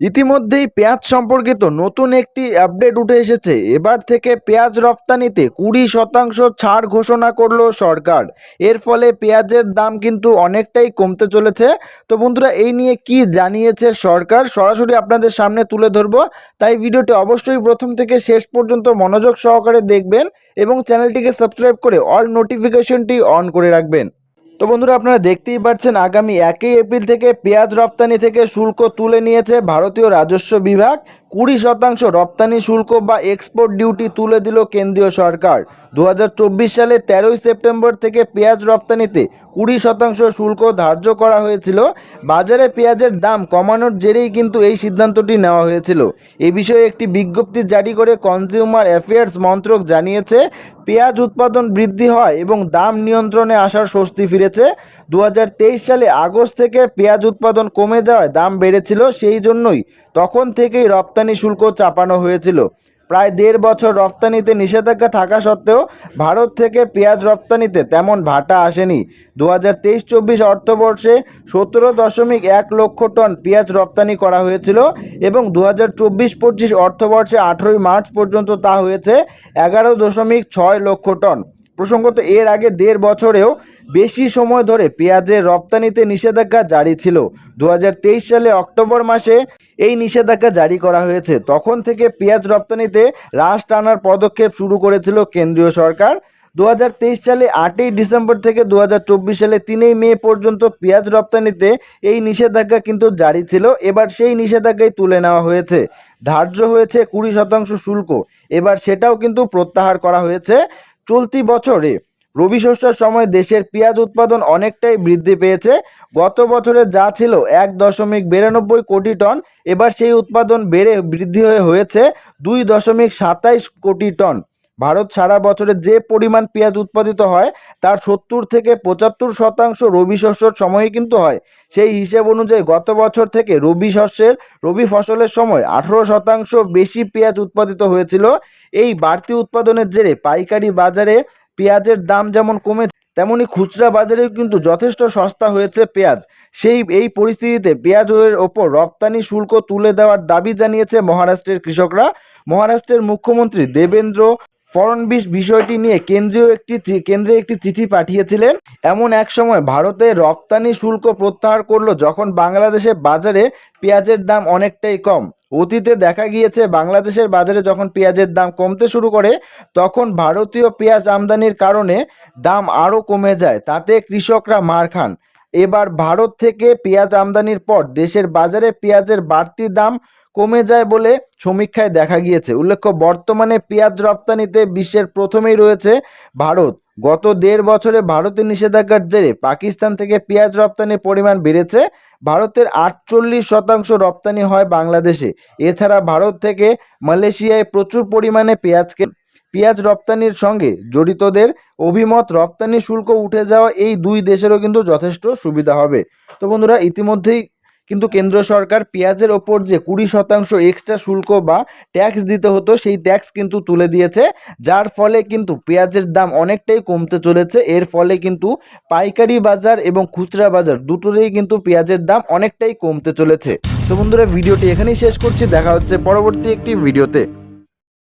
ইতিমধ্যেই পেঁয়াজ সম্পর্কিত নতুন একটি আপডেট উঠে এসেছে। এবার থেকে পেঁয়াজ রপ্তানিতে কুড়ি শতাংশ ছাড় ঘোষণা করল সরকার। এর ফলে পেঁয়াজের দাম কিন্তু অনেকটাই কমতে চলেছে। তো বন্ধুরা, এই নিয়ে কি জানিয়েছে সরকার? সরাসরি আপনাদের সামনে তুলে ধরব। তাই ভিডিওটি অবশ্যই প্রথম থেকে শেষ পর্যন্ত মনোযোগ সহকারে দেখবেন এবং চ্যানেলটিকে সাবস্ক্রাইব করে অল নোটিফিকেশনটি অন করে রাখবেন। তো বন্ধুরা আপনারা দেখতেই পাচ্ছেন, আগামী একই এপ্রিল থেকে পেঁয়াজ রপ্তানি থেকে শুল্ক তুলে নিয়েছে ভারতীয় রাজস্ব বিভাগ। কুড়ি শতাংশ রপ্তানি শুল্ক বা এক্সপোর্ট ডিউটি তুলে দিল কেন্দ্রীয় সরকার। দু হাজার চব্বিশ সালে তেরোই সেপ্টেম্বর থেকে পেঁয়াজ রপ্তানিতে কুড়ি শতাংশ শুল্ক ধার্য করা হয়েছিল। বাজারে পেঁয়াজের দাম কমানোর জেরেই কিন্তু এই সিদ্ধান্তটি নেওয়া হয়েছিল। এ বিষয়ে একটি বিজ্ঞপ্তি জারি করে কনজিউমার অ্যাফেয়ার্স মন্ত্রক জানিয়েছে, পেঁয়াজ উৎপাদন বৃদ্ধি হয় এবং দাম নিয়ন্ত্রণে আসার স্বস্তি ফিরেছে। দু হাজার তেইশ সালে আগস্ট থেকে পেঁয়াজ উৎপাদন কমে যাওয়ায় দাম বেড়েছিল, সেই জন্যই তখন থেকেই রপ্তানি শুল্ক চাপানো হয়েছিল। প্রায় দেড় বছর রপ্তানিতে নিষেধাজ্ঞা থাকা সত্ত্বেও ভারত থেকে পেঁয়াজ রপ্তানিতে তেমন ভাটা আসেনি। দু হাজার তেইশ চব্বিশ অর্থবর্ষে সতেরো দশমিক এক লক্ষ টন পেঁয়াজ রপ্তানি করা হয়েছিল এবং দু হাজার চব্বিশ পঁচিশ অর্থবর্ষে আঠেরোই মার্চ পর্যন্ত তা হয়েছে এগারো দশমিক ছয় লক্ষ টন। প্রসঙ্গত, এর আগে দেড় বছরেও বেশি সময় ধরে পেঁয়াজের রপ্তানিতে নিষেধাজ্ঞা জারি ছিল। দু হাজার তেইশ সালে অক্টোবর মাসে এই নিষেধাজ্ঞা জারি করা হয়েছে। তখন থেকে পেঁয়াজ রপ্তানিতে হ্রাস টানার পদক্ষেপ শুরু করেছিল কেন্দ্রীয় সরকার। দু হাজার তেইশ সালে আটই ডিসেম্বর থেকে দু হাজার চব্বিশ সালে তিনই মে পর্যন্ত পেঁয়াজ রপ্তানিতে এই নিষেধাজ্ঞা কিন্তু জারি ছিল। এবার সেই নিষেধাজ্ঞাই তুলে নেওয়া হয়েছে। ধার্য হয়েছে কুড়ি শতাংশ শুল্ক। এবার সেটাও কিন্তু প্রত্যাহার করা হয়েছে। চলতি বছরে রবি শস্যের সময় দেশের পেঁয়াজ উৎপাদন অনেকটাই বৃদ্ধি পেয়েছে। গত বছরে যা ছিল এক দশমিক বিরানব্বই কোটি টন, এবার সেই উৎপাদন বেড়ে বৃদ্ধি হয়ে হয়েছে দুই দশমিক সাতাইশ কোটি টন। ভারত সারা বছরে যে পরিমাণ পেঁয়াজ উৎপাদিত হয়, তার সত্তর থেকে পঁচাত্তর শতাংশ রবি শস্যর সময়ে কিন্তু হয়। সেই হিসেব অনুযায়ী গত বছর থেকে রবি শস্যের, রবি ফসলের সময় আঠেরো শতাংশ বেশি পেঁয়াজ উৎপাদিত হয়েছিল। এই বাড়তি উৎপাদনের জেরে পাইকারি বাজারে পেঁয়াজের দাম যেমন কমেছে, তেমনি খুচরা বাজারেও কিন্তু যথেষ্ট সস্তা হয়েছে পেঁয়াজ। সেই, এই পরিস্থিতিতে পেঁয়াজের ওপর রপ্তানি শুল্ক তুলে দেওয়ার দাবি জানিয়েছে মহারাষ্ট্রের কৃষকরা। মহারাষ্ট্রের মুখ্যমন্ত্রী দেবেন্দ্র ফড়নবিশ বিষয়টি নিয়ে কেন্দ্রীয় একটি কেন্দ্রে একটি চিঠি পাঠিয়েছিলেন। এমন এক সময় ভারতে রপ্তানি শুল্ক প্রত্যাহার করল যখন বাংলাদেশের বাজারে পেঁয়াজের দাম অনেকটাই কম। অতীতে দেখা গিয়েছে, বাংলাদেশের বাজারে যখন পেঁয়াজের দাম কমতে শুরু করে, তখন ভারতীয় পেঁয়াজ আমদানির কারণে দাম আরও কমে যায়। তাতে কৃষকরা মার খান। এবার ভারত থেকে পেঁয়াজ আমদানির পর দেশের বাজারে পেঁয়াজের বাড়তি দাম কমে যায় বলে সমীক্ষায় দেখা গিয়েছে। উল্লেখ্য, বর্তমানে পেঁয়াজ রপ্তানিতে বিশ্বের প্রথমেই রয়েছে ভারত। গত দেড় বছরে ভারতের নিষেধাজ্ঞার জেরে পাকিস্তান থেকে পেঁয়াজ রপ্তানির পরিমাণ বেড়েছে। ভারতের আটচল্লিশ শতাংশ রপ্তানি হয় বাংলাদেশে। এছাড়া ভারত থেকে মালয়েশিয়ায় প্রচুর পরিমাণে পেঁয়াজকে পেঁয়াজ রপ্তানির সঙ্গে জড়িতদের অভিমত, রপ্তানি শুল্ক উঠে যাওয়া এই দুই দেশেরও কিন্তু যথেষ্ট সুবিধা হবে। তো বন্ধুরা, ইতিমধ্যেই কিন্তু কেন্দ্র সরকার পেঁয়াজের ওপর যে কুড়ি শতাংশ এক্সট্রা শুল্ক বা ট্যাক্স দিতে হতো, সেই ট্যাক্স কিন্তু তুলে দিয়েছে। যার ফলে কিন্তু পেঁয়াজের দাম অনেকটাই কমতে চলেছে। এর ফলে কিন্তু পাইকারি বাজার এবং খুচরা বাজার দুটোরেই কিন্তু পেঁয়াজের দাম অনেকটাই কমতে চলেছে। তো বন্ধুরা, ভিডিওটি এখানেই শেষ করছি। দেখা হচ্ছে পরবর্তী একটি ভিডিওতে।